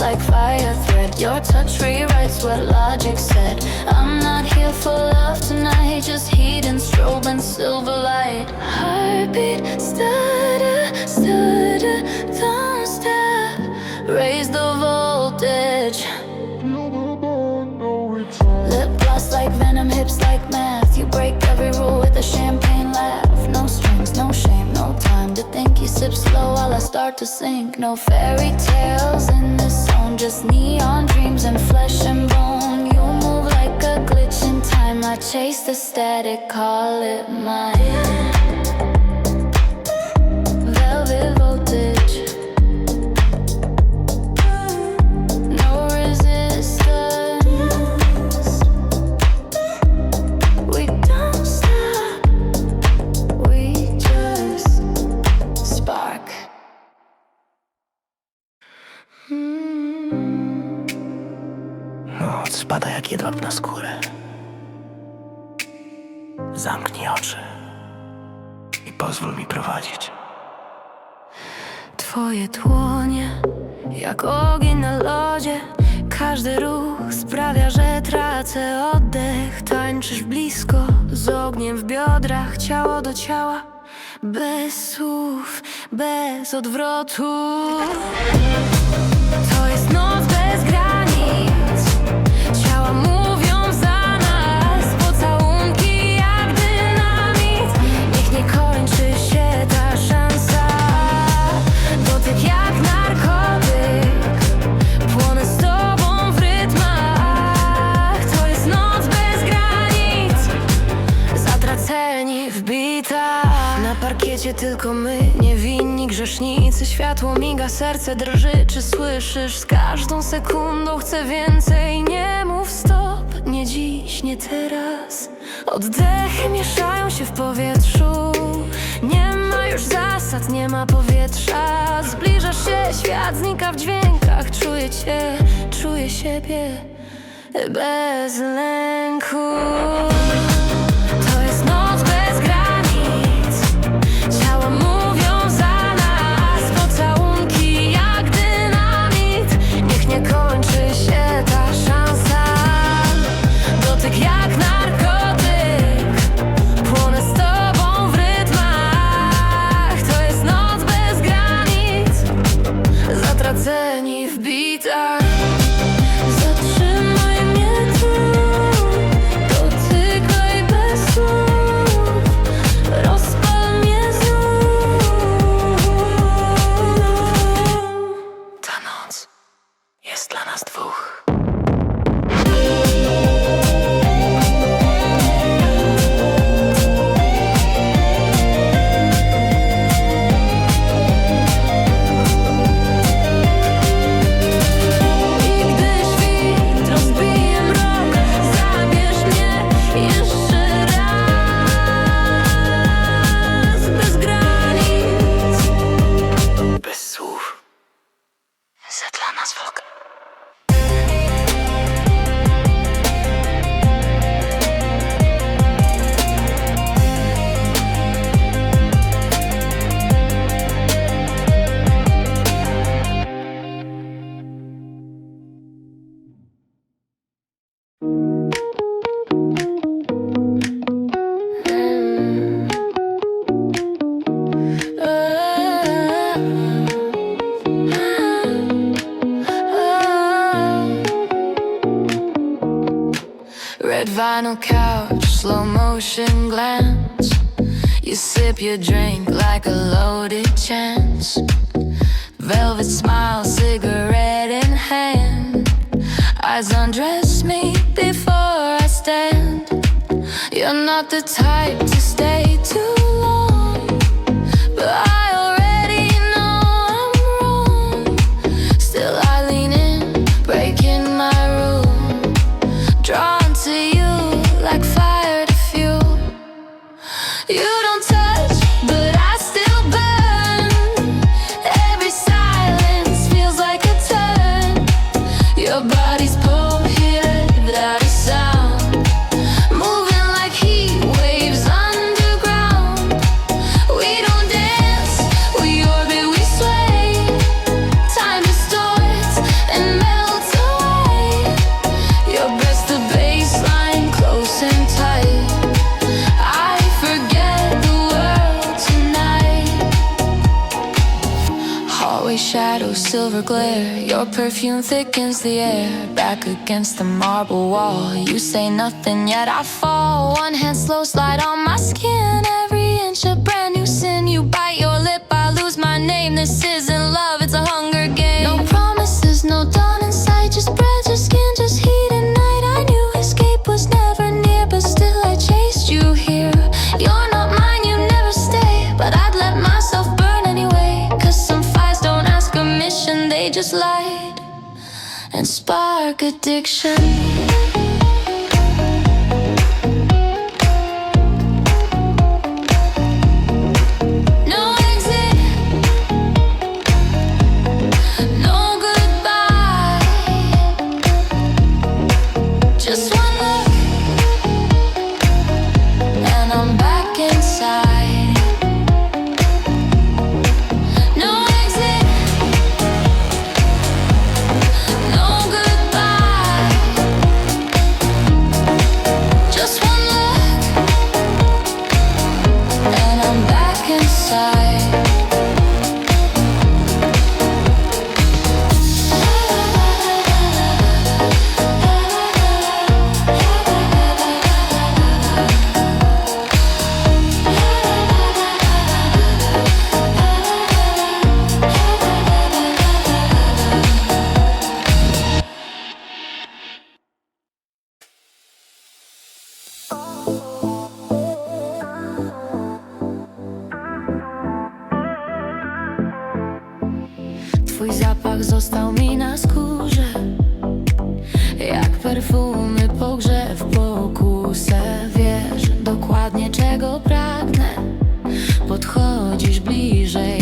like fire thread. Your touch rewrites what logic said. I'm not here for love tonight, just heat and strobe and silver light. Heartbeat, stutter, stutter, don't stop. Raise the voltage. Lip gloss like venom, hips like math. You break every rule with a champagne laugh. No strings, no shame, no time to think. You sip slow while I start to sink. No fairy tales in this just neon dreams and flesh and bone. You move like a glitch in time. I chase the static, call it mine. Jak ogień na lodzie. Każdy ruch sprawia, że tracę oddech. Tańczysz blisko, z ogniem w biodrach, ciało do ciała. Bez słów, bez odwrotu. Serce drży Czy słyszysz? Z każdą sekundą chcę więcej. Nie mów stop, nie dziś, nie teraz. Oddechy mieszają się w powietrzu. Nie ma już zasad, nie ma powietrza. Zbliżasz się, świat znika w dźwiękach. Czuję cię, czuję siebie bez lęku vinyl couch, slow motion glance. You sip your drink like a loaded chance. Velvet smile, cigarette in hand. Eyes undress me before I stand. You're not the type to stay too long, but I silver glare. Your perfume thickens the air. Back against the marble wall. You say nothing yet I fall. One hand slow slide on my skin. addiction. Twój zapach został mi na skórze. Jak perfumy pogrzew pokusę Wiesz dokładnie czego pragnę. Podchodzisz bliżej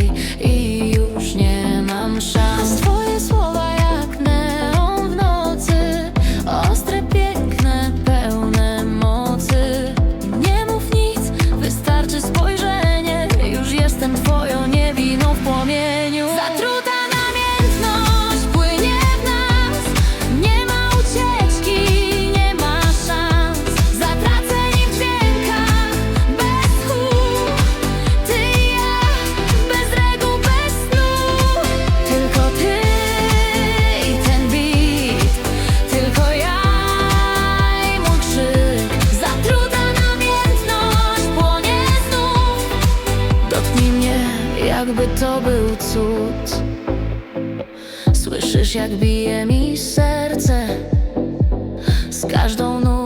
to był cud. Słyszysz jak bije mi serce. Z każdą nutą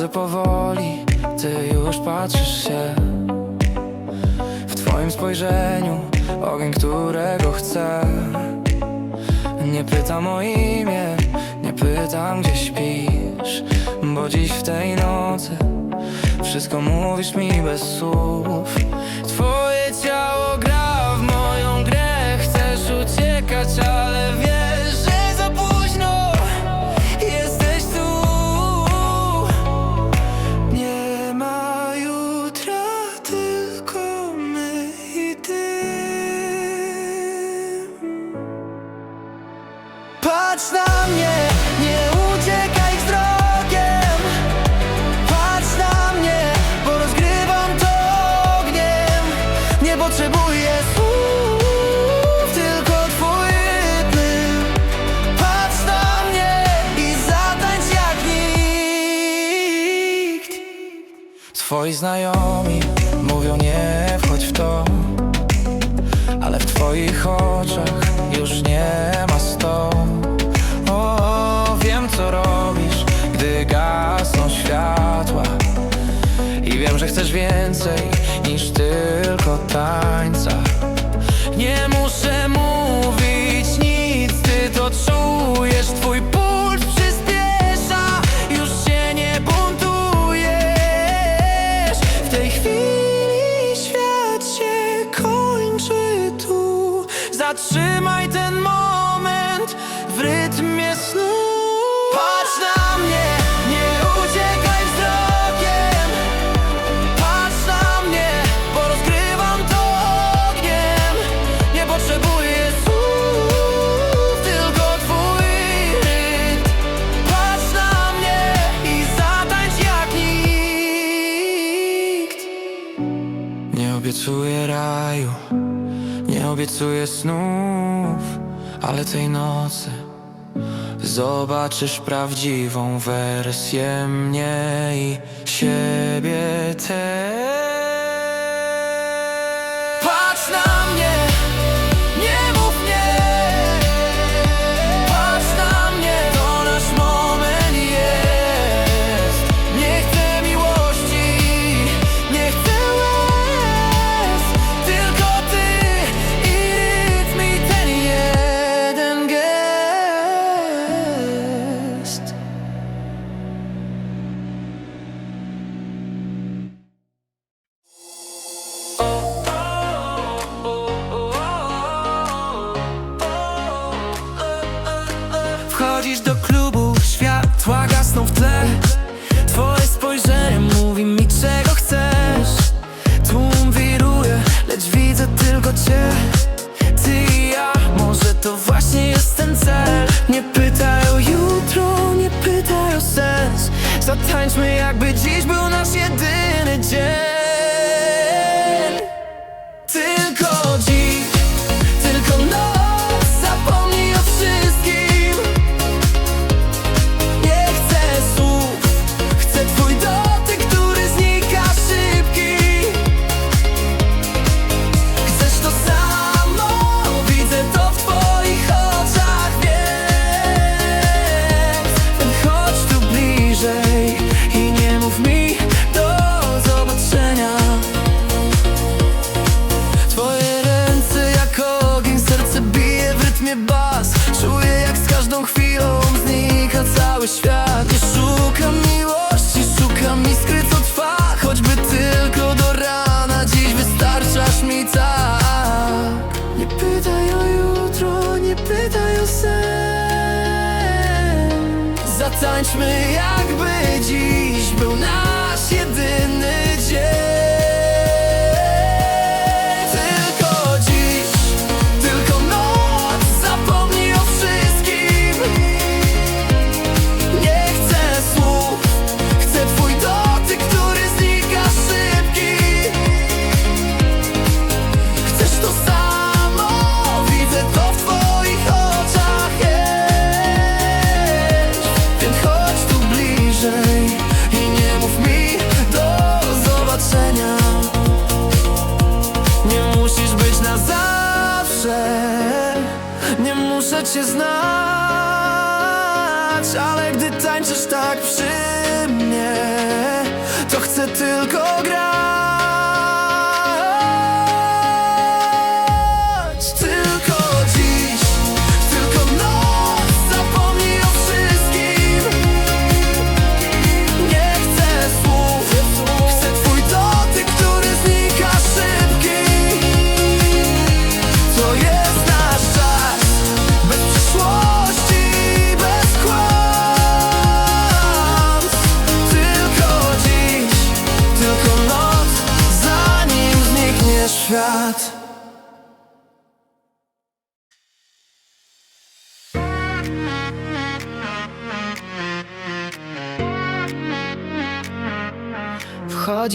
Odchodzę powoli, ty już patrzysz się. W twoim spojrzeniu ogień, którego chcę. Nie pytam o imię, nie pytam gdzie śpisz Bo dziś w tej nocy wszystko mówisz mi bez słów. więcej niż tylko tańca. Opisuję snów, ale tej nocy Zobaczysz prawdziwą wersję mnie i siebie też.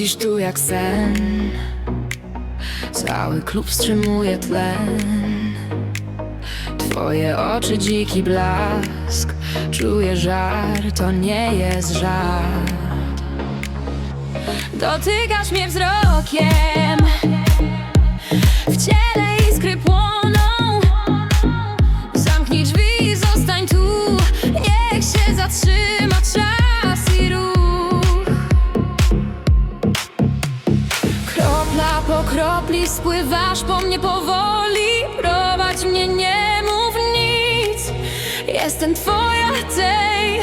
Wchodzisz tu jak sen. Cały klub wstrzymuje tlen. Twoje oczy dziki blask. Czuję żar, to nie jest żart Dotykasz mnie wzrokiem. W ciele iskry płoną. Zamknij drzwi i zostań tu. Niech się zatrzyma spływasz po mnie powoli Prowadź mnie, nie mów nic. Jestem twoja tej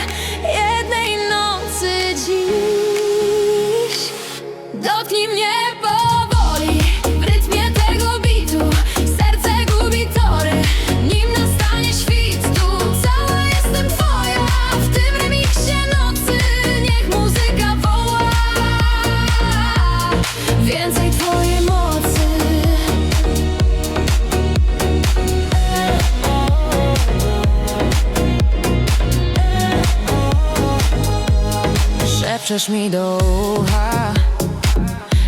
Szepczesz mi do ucha.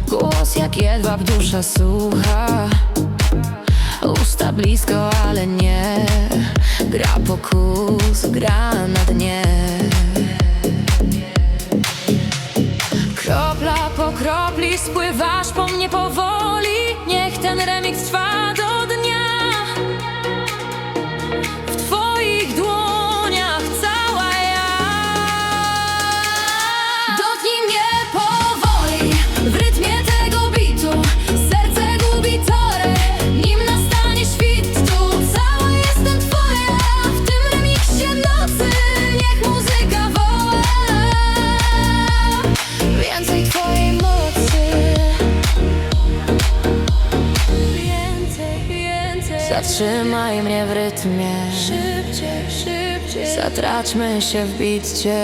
Głos jak jedwab, dusza sucha. Usta blisko, ale nie. Gra pokus, gra Zatraćmy się w bitcie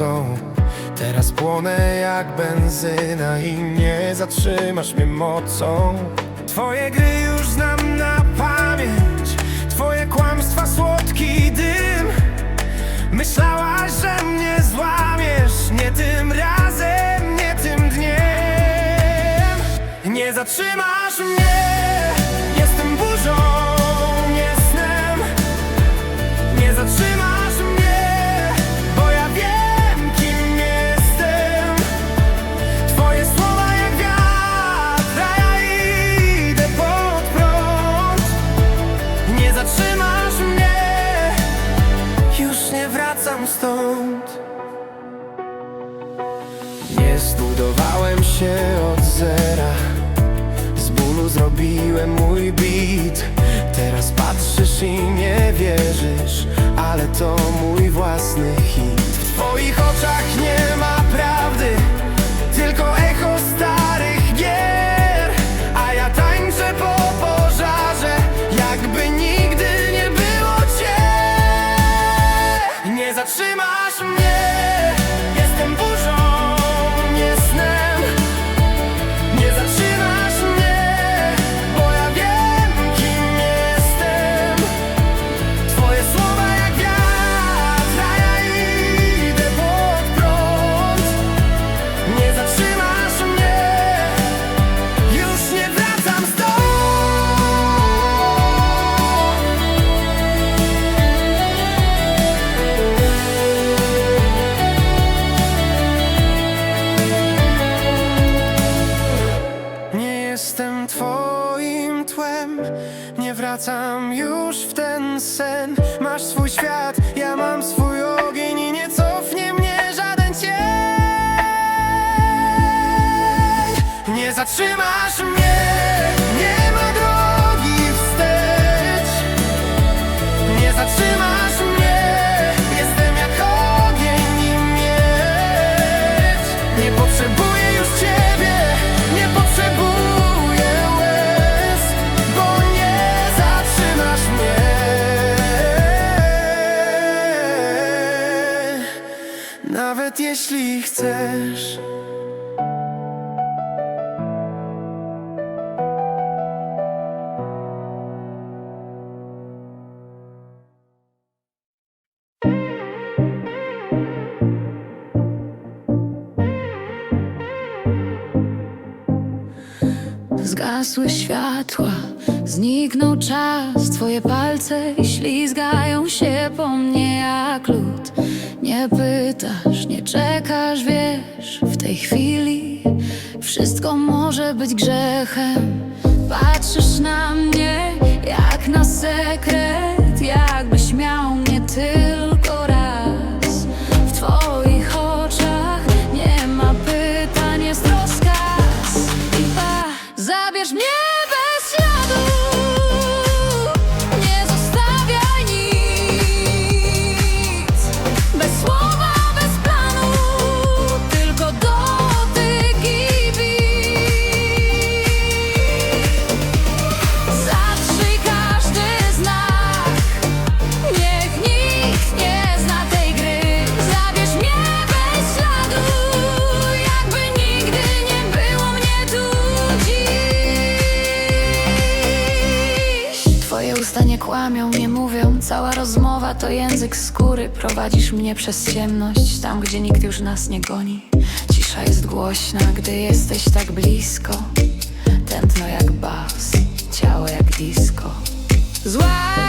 nocą Teraz płonę jak benzyna I nie zatrzymasz mnie mocą. Twoje gry już znam na pamięć. Twoje kłamstwa słodki dym. Myślałaś, że mnie złamiesz. Nie tym razem, nie tym dniem. Nie zatrzymasz mnie mój beat. Teraz patrzysz i nie wierzysz Ale to mój własny hit. W twoich oczach nie Nie zatrzymasz mnie Nie ma drogi wstecz. Nie zatrzymasz mnie Jestem jak ogień i miecz. Nie potrzebuję już ciebie Nie potrzebuję łez Bo nie zatrzymasz mnie. Nawet jeśli chcesz Światła, zniknął czas. Twoje palce ślizgają się po mnie jak lód. Nie pytasz, nie czekasz, wiesz W tej chwili wszystko może być grzechem. Patrzysz na mnie jak na sekret Jakbyś miał mnie tylko Mnie przez ciemność Tam, gdzie nikt już nas nie goni. Cisza jest głośna, gdy jesteś tak blisko. Tętno jak bas, ciało jak disco. Zła